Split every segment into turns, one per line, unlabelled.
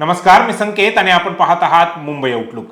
नमस्कार मी संकेत आणि आपण पाहत आहात मुंबई आउटलुक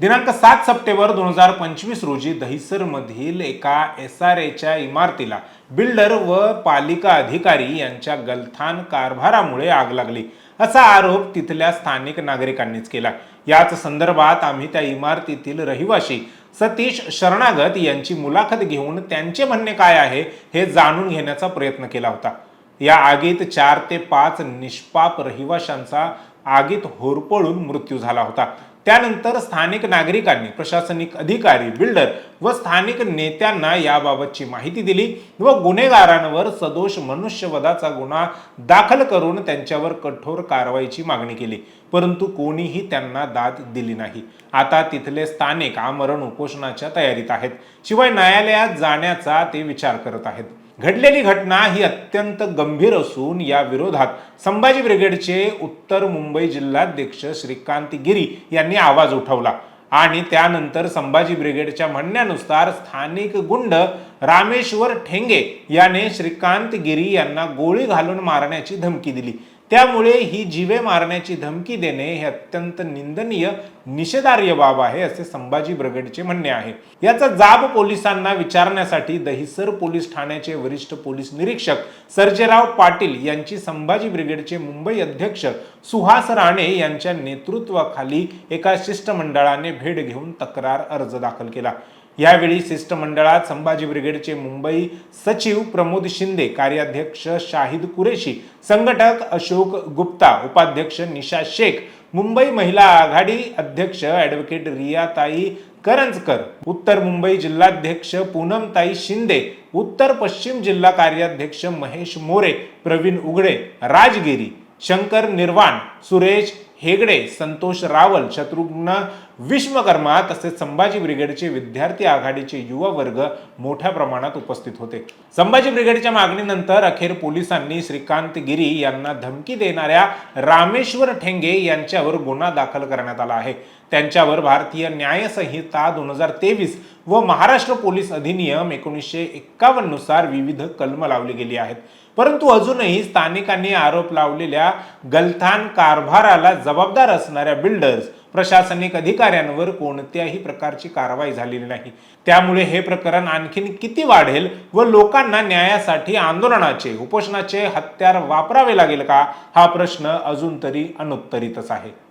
दिनांक सात सप्टेंबर दोन हजार पंचवीस रोजी दहिसरमधील एका एस आर एच्या इमारतीला बिल्डर व पालिका अधिकारी यांच्या गलथान कारभारामुळे आग लागली. असा आरोप तिथल्या स्थानिक नागरिकांनीच केला. याच संदर्भात आम्ही त्या इमारतीतील रहिवाशी सतीश शरणागत यांची मुलाखत घेऊन त्यांचे म्हणणे काय आहे हे जाणून घेण्याचा प्रयत्न केला होता. या आगीत चार ते पाच निष्पाप रहिवाशांचा आगीत होरपळून मृत्यू झाला होता. त्यानंतर स्थानिक नागरिकांनी प्रशासनिक अधिकारी बिल्डर व स्थानिक नेत्यांना याबाबतची माहिती दिली व गुन्हेगारांवर सदोष मनुष्यवधाचा गुन्हा दाखल करून त्यांच्यावर कठोर कारवाईची मागणी केली. परंतु कोणीही त्यांना दाद दिली नाही. आता तिथले स्थानिक आमरण उपोषणाच्या तयारीत आहेत. शिवाय न्यायालयात जाण्याचा ते विचार करत आहेत. घडलेली घटना ही अत्यंत गंभीर असून या विरोधात संभाजी ब्रिगेडचे उत्तर मुंबई जिल्हाध्यक्ष श्रीकांत गिरी यांनी आवाज उठवला. आणि त्यानंतर संभाजी ब्रिगेडच्या म्हणण्यानुसार स्थानिक गुंड रामेश्वर ठेंगे याने श्रीकांत गिरी यांना गोळी घालून मारण्याची धमकी दिली. त्यामुळे ही जीवे मारण्याची धमकी देणे हे अत्यंत निंदनीय निषेधार्य बाब आहे असे संभाजी ब्रिगेडचे म्हणणे आहे. याचा जाब पोलिसांना विचारण्यासाठी दहिसर पोलीस ठाण्याचे वरिष्ठ पोलीस निरीक्षक सर्जेराव पाटील यांची संभाजी ब्रिगेडचे मुंबई अध्यक्ष सुहास राणे यांच्या नेतृत्वाखाली एका शिष्टमंडळाने भेट घेऊन तक्रार अर्ज दाखल केला. यावेळी शिष्टमंडळात संभाजी ब्रिगेडचे मुंबई सचिव प्रमोद शिंदे कार्याध्यक्ष शाहिद कुरेशी संघटक अशोक गुप्ता उपाध्यक्ष निशा शेख मुंबई महिला आघाडी अध्यक्ष ॲडव्होकेट रियाताई करंजकर उत्तर मुंबई जिल्हाध्यक्ष पूनमताई शिंदे उत्तर पश्चिम जिल्हा कार्याध्यक्ष महेश मोरे प्रवीण उघडे राजगिरी शंकर निर्वाण सुरेश हेगडे संतोष रावल शत्रुघ्न विश्वकर्मा तसेच संभाजी ब्रिगेडचे विद्यार्थी आघाडीचे युवा वर्ग मोठ्या प्रमाणात उपस्थित होते. संभाजी ब्रिगेडच्या मागणीनंतर अखेर पोलिसांनी श्रीकांत गिरी यांना धमकी देणाऱ्या रामेश्वर ठेंगे यांच्यावर गुन्हा दाखल करण्यात आला आहे. त्यांच्यावर भारतीय न्यायसंहिता दोन हजार तेवीस व महाराष्ट्र पोलीस अधिनियम एकोणीसशे एक्कावन्ननुसार विविध कलम लावली गेली आहेत. परंतु अजूनही स्थानिकांनी आरोप लावलेल्या गलथान कारभाराला जबाबदार असणाऱ्या बिल्डर्स प्रशासनिक अधिकाऱ्यांवर कोणत्याही प्रकारची कारवाई झालेली नाही. त्यामुळे हे प्रकरण आणखीन किती वाढेल व लोकांना न्यायासाठी आंदोलनाचे उपोषणाचे हत्यार वापरावे लागेल का? हा प्रश्न अजून तरी अनुत्तरितच आहे.